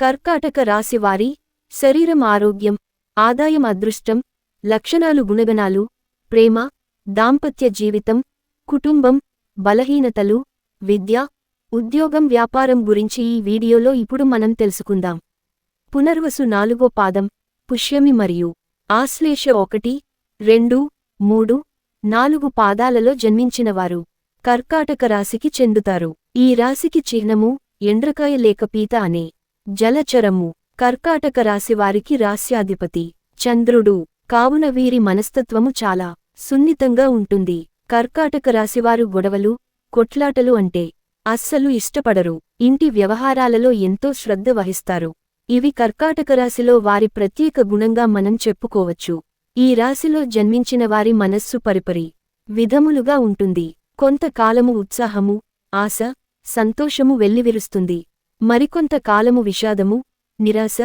కర్కాటక రాశివారి శరీరం ఆరోగ్యం ఆదాయం అదృష్టం లక్షణాలు గుణగణాలు ప్రేమ దాంపత్య జీవితం కుటుంబం బలహీనతలు విద్య ఉద్యోగం వ్యాపారం గురించి ఈ వీడియోలో ఇప్పుడు మనం తెలుసుకుందాం. పునర్వసు నాలుగో పాదం పుష్యమి మరియు ఆశ్లేష ఒకటి రెండు మూడు నాలుగు పాదాలలో జన్మించినవారు కర్కాటక రాశికి చెందుతారు. ఈ రాశికి చిహ్నము ఎండ్రకాయ లేక పీత అనే జలచరము కర్కాటక రాశివారికి రాస్యాధిపతి చంద్రుడు కావున వీరి మనస్తత్వము చాలా సున్నితంగా ఉంటుంది. కర్కాటక రాశివారు గొడవలు కొట్లాటలు అంటే అస్సలు ఇష్టపడరు ఇంటి వ్యవహారాలలో ఎంతో శ్రద్ధ వహిస్తారు. ఇవి కర్కాటక రాశిలో వారి ప్రత్యేక గుణంగా మనం చెప్పుకోవచ్చు. ఈ రాశిలో జన్మించిన వారి మనస్సు పరిపరి విధములుగా ఉంటుంది. కొంతకాలము ఉత్సాహము ఆశ సంతోషము వెల్లివిరుస్తుంది. మరికొంత కాలము విషాదము నిరాశ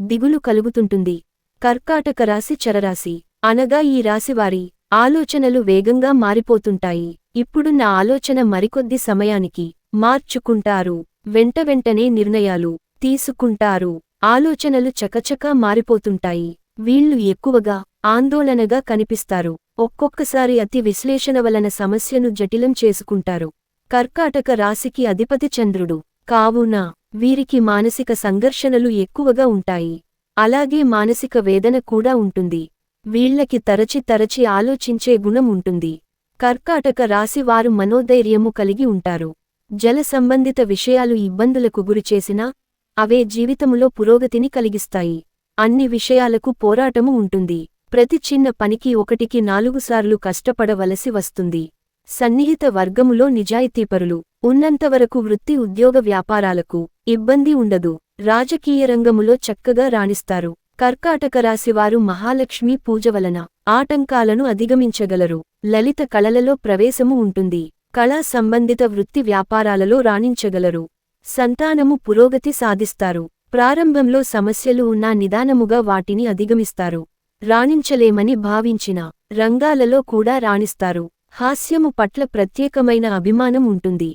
దిగులు కలుగుతుంటుంది. కర్కాటక రాశి చరరాశి. అనగా ఈ రాశివారి ఆలోచనలు వేగంగా మారిపోతుంటాయి. ఇప్పుడున్న ఆలోచన మరికొద్ది సమయానికి మార్చుకుంటారు. వెంట వెంటనే నిర్ణయాలు తీసుకుంటారు. ఆలోచనలు చకచకా మారిపోతుంటాయి. వీళ్ళు ఎక్కువగా ఆందోళనగా కనిపిస్తారు. ఒక్కొక్కసారి అతి విశ్లేషణ వలన సమస్యను జటిలం చేసుకుంటారు. కర్కాటక రాశికి అధిపతి చంద్రుడు. కావున వీరికి మానసిక సంఘర్షణలు ఎక్కువగా ఉంటాయి. అలాగే మానసిక వేదన కూడా ఉంటుంది. వీళ్ళకి తరచి తరచి ఆలోచించే గుణం ఉంటుంది. కర్కాటక రాశి వారు మనోధైర్యము కలిగి ఉంటారు. జల సంబంధిత విషయాలు ఇబ్బందులకు గురిచేసినా అవే జీవితములో పురోగతిని కలిగిస్తాయి. అన్ని విషయాలకు పోరాటము ఉంటుంది. ప్రతి చిన్న పనికి ఒకటికి నాలుగుసార్లు కష్టపడవలసి వస్తుంది. సన్నిహిత వర్గములో నిజాయితీపరులు. ఉన్నంతవరకు వృత్తి ఉద్యోగ వ్యాపారాలకు ఇబ్బంది ఉండదు. రాజకీయ రంగములో చక్కగా రాణిస్తారు. కర్కాటక రాశివారు మహాలక్ష్మీ పూజ వలన ఆటంకాలను అధిగమించగలరు. లలిత కళలలో ప్రవేశము ఉంటుంది. కళా సంబంధిత వృత్తి వ్యాపారాలలో రాణించగలరు. సంతానము పురోగతి సాధిస్తారు. ప్రారంభంలో సమస్యలు ఉన్నా నిదానముగా వాటిని అధిగమిస్తారు. రాణించలేమని భావించిన రంగాలలో కూడా రాణిస్తారు. హాస్యము పట్ల ప్రత్యేకమైన అభిమానం ఉంటుంది.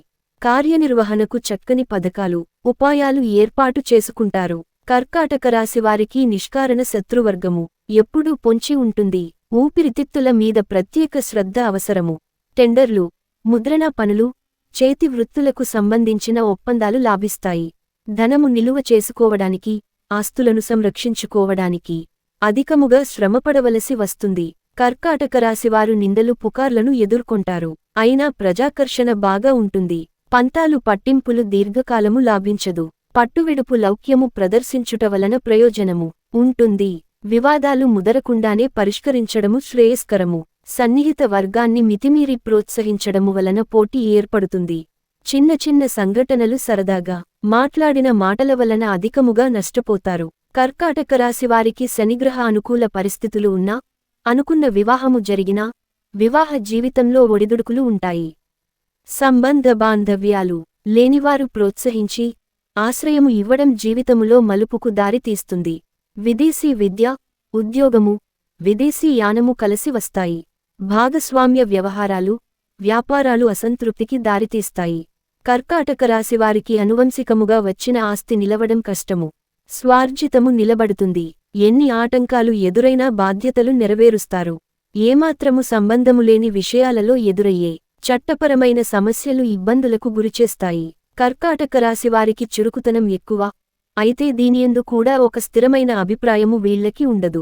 కార్యనిర్వహణకు చక్కని పథకాలు ఉపాయాలు ఏర్పాటు చేసుకుంటారు. కర్కాటక రాశివారికి నిష్కారణ శత్రువర్గము. ఎప్పుడూ పొంచి ఉంటుంది. ఊపిరితిత్తుల మీద ప్రత్యేక శ్రద్ధ అవసరము. టెండర్లు ముద్రణా పనులు చేతి వృత్తులకు సంబంధించిన ఒప్పందాలు లాభిస్తాయి. ధనము నిలువ చేసుకోవడానికి ఆస్తులను సంరక్షించుకోవడానికి అధికముగా శ్రమపడవలసి వస్తుంది. కర్కాటక రాశివారు నిందలు పుకార్లను ఎదుర్కొంటారు. అయినా ప్రజాకర్షణ బాగా ఉంటుంది. పంతాలు పట్టింపులు దీర్ఘకాలము లాభించదు. పట్టువిడుపు లౌక్యము ప్రదర్శించుట వలన ప్రయోజనము ఉంటుంది. వివాదాలు ముదరకుండానే పరిష్కరించడము శ్రేయస్కరము. సన్నిహిత వర్గాన్ని మితిమీరి ప్రోత్సహించడము వలన పోటీ ఏర్పడుతుంది. చిన్న చిన్న సంఘటనలు సరదాగా మాట్లాడిన మాటల వలన అధికముగా నష్టపోతారు. కర్కాటక రాశివారికి శనిగ్రహ అనుకూల పరిస్థితులు ఉన్నా అనుకున్న వివాహము జరిగినా వివాహ జీవితంలో ఒడిదుడుకులు ఉంటాయి. సంబంధ బాంధవ్యాలు లేనివారు ప్రోత్సహించి ఆశ్రయము ఇవ్వడం జీవితములో మలుపుకు దారితీస్తుంది. విదేశీ విద్య ఉద్యోగము విదేశీ యానము కలిసి వస్తాయి. భాగస్వామ్య వ్యవహారాలు వ్యాపారాలు అసంతృప్తికి దారితీస్తాయి. కర్కాటక రాశివారికి అనువంశికముగా వచ్చిన ఆస్తి నిలవడం కష్టము. స్వార్జితము నిలబడుతుంది. ఎన్ని ఆటంకాలు ఎదురైనా బాధ్యతలు నెరవేరుస్తారు. ఏమాత్రము సంబంధములేని విషయాలలో ఎదురయ్యే చట్టపరమైన సమస్యలు ఇబ్బందులకు గురిచేస్తాయి. కర్కాటక రాశివారికి చురుకుతనం ఎక్కువ. అయితే దీనియందు కూడా ఒక స్థిరమైన అభిప్రాయము వీళ్ళకి ఉండదు.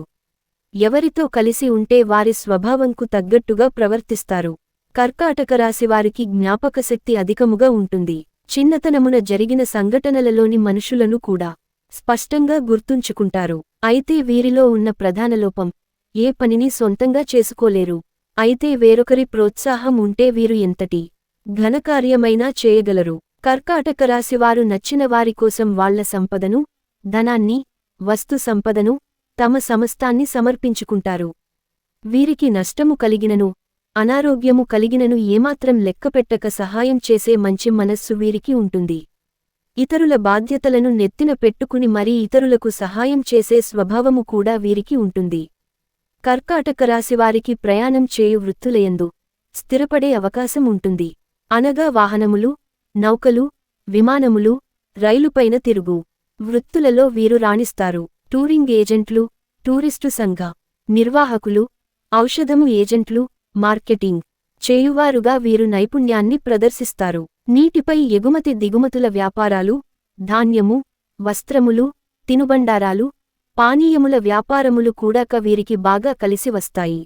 ఎవరితో కలిసి ఉంటే వారి స్వభావంకు తగ్గట్టుగా ప్రవర్తిస్తారు. కర్కాటక రాశివారికి జ్ఞాపకశక్తి అధికముగా ఉంటుంది. చిన్నతనమున జరిగిన సంఘటనలలోని మనుషులను కూడా స్పష్టంగా గుర్తుంచుకుంటారు. అయితే వీరిలో ఉన్న ప్రధాన లోపం ఏ పనిని సొంతంగా చేసుకోలేరు. అయితే వేరొకరి ప్రోత్సాహం ఉంటే వీరు ఎంతటి ఘనకార్యమైనా చేయగలరు. కర్కాటక రాశివారు నచ్చిన వారి కోసం వాళ్ళ సంపదను ధనాన్ని వస్తు సంపదను తమ సమస్తాన్ని సమర్పించుకుంటారు. వీరికి నష్టము కలిగినను అనారోగ్యము కలిగినను ఏమాత్రం లెక్కపెట్టక సహాయం చేసే మంచి మనస్సు వీరికి ఉంటుంది. ఇతరుల బాధ్యతలను నెత్తిన పెట్టుకుని మరీ ఇతరులకు సహాయం చేసే స్వభావము కూడా వీరికి ఉంటుంది. కర్కాటక రాశివారికి ప్రయాణం చేయు వృత్తులయందు స్థిరపడే అవకాశం ఉంటుంది. అనగా వాహనములు నౌకలు విమానములు రైలుపైన తిరుగు. వృత్తులలో వీరు రాణిస్తారు. టూరింగ్ ఏజెంట్లు టూరిస్టు సంఘ నిర్వాహకులు ఔషధము ఏజెంట్లు మార్కెటింగ్ చేయువారుగా వీరు నైపుణ్యాన్ని ప్రదర్శిస్తారు. నీటిపై ఎగుమతి దిగుమతుల వ్యాపారాలు ధాన్యము వస్త్రములు తినుబండారాలు పానీయముల వ్యాపారములు కూడాక వీరికి బాగా కలిసి వస్తాయి.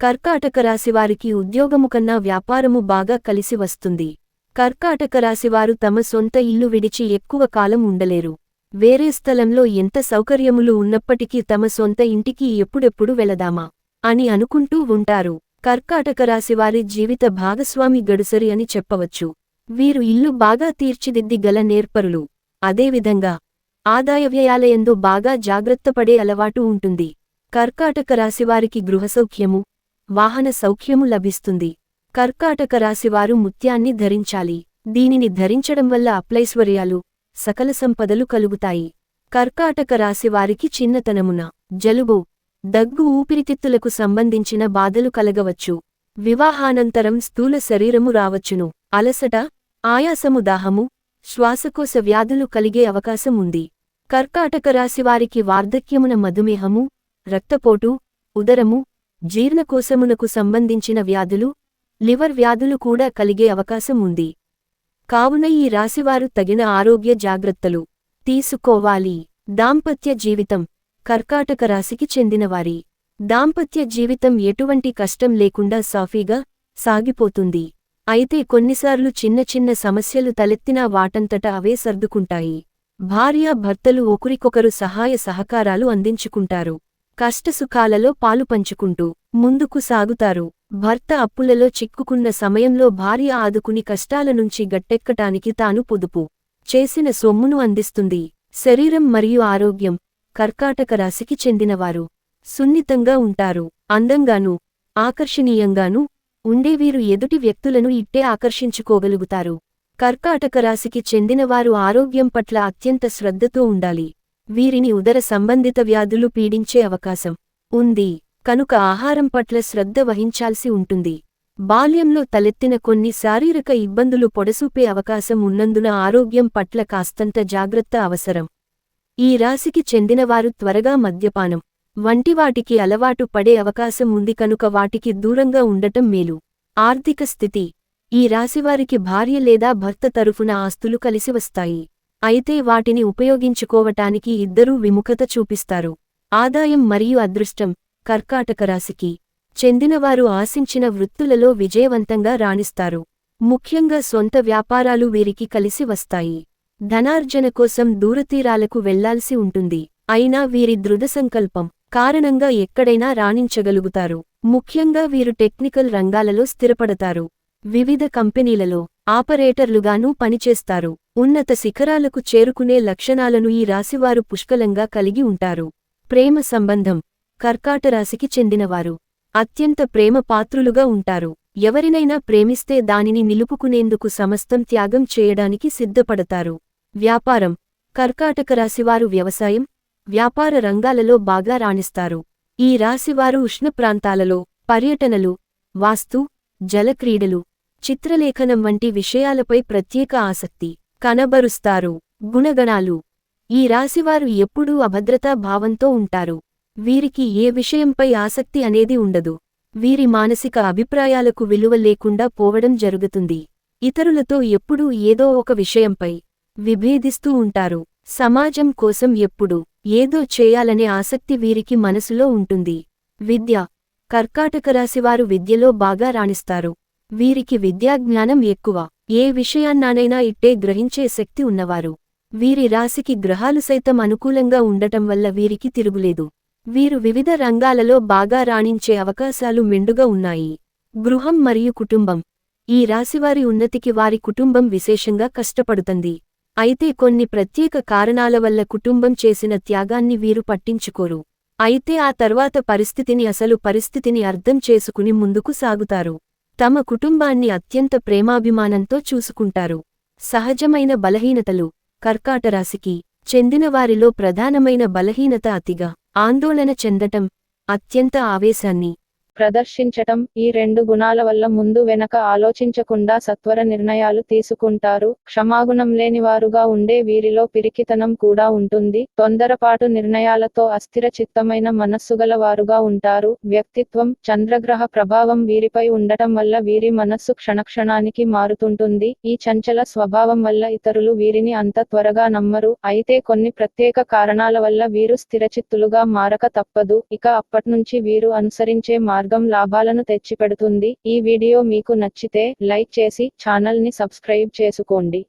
కర్కాటక రాశివారికి ఉద్యోగము కన్నా వ్యాపారము బాగా కలిసి వస్తుంది. కర్కాటక రాశివారు తమ సొంత ఇల్లు విడిచి ఎక్కువ కాలం ఉండలేరు. వేరే స్థలంలో ఎంత సౌకర్యములు ఉన్నప్పటికీ తమ సొంత ఇంటికి ఎప్పుడెప్పుడు వెళదామా అని అనుకుంటూ ఉంటారు. కర్కాటక రాశివారి జీవిత భాగస్వామి గడుసరి అని చెప్పవచ్చు. వీరు ఇల్లు బాగా తీర్చిదిద్ది గల నేర్పరులు. అదేవిధంగా ఆదాయ వ్యయాలయందు బాగా జాగ్రత్తపడే అలవాటు ఉంటుంది. కర్కాటక రాశివారికి గృహసౌఖ్యము వాహన సౌఖ్యము లభిస్తుంది. కర్కాటక రాశివారు ముత్యాన్ని ధరించాలి. దీనిని ధరించడం వల్ల అప్లైశ్వర్యాలు సకల సంపదలు కలుగుతాయి. కర్కాటక రాశివారికి చిన్నతనమున జలుబు దగ్గు ఊపిరితిత్తులకు సంబంధించిన బాధలు కలగవచ్చు. వివాహానంతరం స్థూల శరీరము రావచ్చును. అలసట ఆయాసము దాహము శ్వాసకోశ వ్యాధులు కలిగే అవకాశం ఉంది. కర్కాటక రాశివారికి వార్ధక్యమున మధుమేహము రక్తపోటు ఉదరము జీర్ణకోశమునకు సంబంధించిన వ్యాధులు లివర్ వ్యాధులు కూడా కలిగే అవకాశం ఉంది. కావున ఈ రాశివారు తగిన ఆరోగ్య జాగ్రత్తలు తీసుకోవాలి. దాంపత్య జీవితం కర్కాటక రాశికి చెందినవారి. దాంపత్య జీవితం ఎటువంటి కష్టం లేకుండా సాఫీగా సాగిపోతుంది. అయితే కొన్నిసార్లు చిన్న చిన్న సమస్యలు తలెత్తినా వాటంతట అవే సర్దుకుంటాయి. భార్య భర్తలు ఒకరికొకరు సహాయ సహకారాలు అందించుకుంటారు. కష్టసుఖాలలో పాలు పంచుకుంటూ ముందుకు సాగుతారు. భర్త అప్పులలో చిక్కుకున్న సమయంలో భార్య ఆదుకుని కష్టాల నుంచి గట్టెక్కటానికి తాను పొదుపు చేసిన సొమ్మును అందిస్తుంది. శరీరం మరియు ఆరోగ్యం కర్కాటక రాశికి చెందినవారు సున్నితంగా ఉంటారు. అందంగానూ ఆకర్షణీయంగానూ ఉండే వీరు ఎదుటి వ్యక్తులను ఇట్టే ఆకర్షించుకోగలుగుతారు. కర్కాటక రాశికి చెందినవారు ఆరోగ్యం పట్ల అత్యంత శ్రద్ధతో ఉండాలి. వీరిని ఉదర సంబంధిత వ్యాధులు పీడించే అవకాశం ఉంది. కనుక ఆహారం పట్ల శ్రద్ధ వహించాల్సి ఉంటుంది. బాల్యంలో తలెత్తిన కొన్ని శారీరక ఇబ్బందులు పొడసూపే అవకాశం ఉన్నందున ఆరోగ్యం పట్ల కాస్తంత జాగ్రత్త అవసరం. ఈ రాశికి చెందినవారు త్వరగా మద్యపానం వంటి వాటికి అలవాటు పడే అవకాశం ఉంది కనుక వాటికి దూరంగా ఉండటం మేలు. ఆర్థిక స్థితి. ఈ రాశివారికి భార్య లేదా భర్త తరఫున ఆస్తులు కలిసి వస్తాయి. అయితే వాటిని ఉపయోగించుకోవటానికి ఇద్దరూ విముఖత చూపిస్తారు. ఆదాయం మరియు అదృష్టం. కర్కాటక రాశికి. చెందినవారు ఆశించిన వృత్తులలో విజయవంతంగా రాణిస్తారు. ముఖ్యంగా సొంత వ్యాపారాలు వీరికి కలిసి వస్తాయి. ధనార్జన కోసం దూరతీరాలకు వెళ్ళాల్సి ఉంటుంది. అయినా వీరి దృఢసంకల్పం కారణంగా ఎక్కడైనా రాణించగలుగుతారు. ముఖ్యంగా వీరు టెక్నికల్ రంగాలలో స్థిరపడతారు. వివిధ కంపెనీలలో ఆపరేటర్లుగానూ పనిచేస్తారు. ఉన్నత శిఖరాలకు చేరుకునే లక్షణాలను ఈ రాశివారు పుష్కలంగా కలిగి ఉంటారు. ప్రేమ సంబంధం కర్కాటరాశికి చెందినవారు అత్యంత ప్రేమ పాత్రులుగా ఉంటారు. ఎవరినైనా ప్రేమిస్తే దానిని నిలుపుకునేందుకు సమస్తం త్యాగం చేయడానికి సిద్ధపడతారు. వ్యాపారం కర్కాటక రాశివారు వ్యవసాయం వ్యాపార రంగాలలో బాగా రాణిస్తారు. ఈ రాశివారు ఉష్ణ ప్రాంతాలలో పర్యటనలు వాస్తు జలక్రీడలు చిత్రలేఖనం వంటి విషయాలపై ప్రత్యేక ఆసక్తి కనబరుస్తారు. గుణగణాలు. ఈ రాశివారు ఎప్పుడూ అభద్రతా భావంతో ఉంటారు. వీరికి ఏ విషయంపై ఆసక్తి అనేది ఉండదు. వీరి మానసిక అభిప్రాయాలకు విలువ లేకుండా పోవడం జరుగుతుంది. ఇతరులతో ఎప్పుడూ ఏదో ఒక విషయంపై విభేదిస్తూ ఉంటారు. సమాజం కోసం ఎప్పుడు ఏదో చేయాలనే ఆసక్తి వీరికి మనసులో ఉంటుంది. విద్య. కర్కాటక రాశివారు విద్యలో బాగా రాణిస్తారు. వీరికి విద్యాజ్ఞానం ఎక్కువ. ఏ విషయాన్నానైనా ఇట్టే గ్రహించే శక్తి ఉన్నవారు. వీరి రాశికి గ్రహాలు సైతం అనుకూలంగా ఉండటం వల్ల వీరికి తిరుగులేదు. వీరు వివిధ రంగాలలో బాగా రాణించే అవకాశాలు మెండుగా ఉన్నాయి. గృహం మరియు కుటుంబం. ఈ రాశివారి ఉన్నతికి వారి కుటుంబం విశేషంగా కష్టపడుతుంది. అయితే కొన్ని ప్రత్యేక కారణాల వల్ల కుటుంబం చేసిన త్యాగాన్ని వీరు పట్టించుకోరు. అయితే ఆ తర్వాత పరిస్థితిని అసలు పరిస్థితిని అర్థం చేసుకుని ముందుకు సాగుతారు. తమ కుటుంబాన్ని అత్యంత ప్రేమాభిమానంతో చూసుకుంటారు. సహజమైన బలహీనతలు కర్కాటరాశికి చెందినవారిలో ప్రధానమైన బలహీనత అతిగా ఆందోళన చెందటం అత్యంత ఆవేశాన్ని ప్రదర్శించటం ఈ రెండు గుణాల వల్ల ముందు వెనక ఆలోచించకుండా సత్వర నిర్ణయాలు తీసుకుంటారు. క్షమాగుణం లేనివారుగా ఉండే వీరిలో పిరికితనం కూడా ఉంటుంది. తొందరపాటు నిర్ణయాలతో అస్థిర చిత్తమైన మనస్సుగల వారుగా ఉంటారు. వ్యక్తిత్వం చంద్రగ్రహ ప్రభావం వీరిపై ఉండటం వల్ల వీరి మనస్సు క్షణక్షణానికి మారుతుంటుంది. ఈ చంచల స్వభావం వల్ల ఇతరులు వీరిని అంత త్వరగా నమ్మరు. అయితే కొన్ని ప్రత్యేక కారణాల వల్ల వీరు స్థిరచిత్తులుగా మారక తప్పదు. ఇక అప్పట్నుంచి వీరు అనుసరించే మార్గం లాభాలను తెచ్చిపెడుతుంది. ఈ వీడియో మీకు నచ్చితే లైక్ చేసి ఛానల్ని సబ్స్క్రైబ్ చేసుకోండి.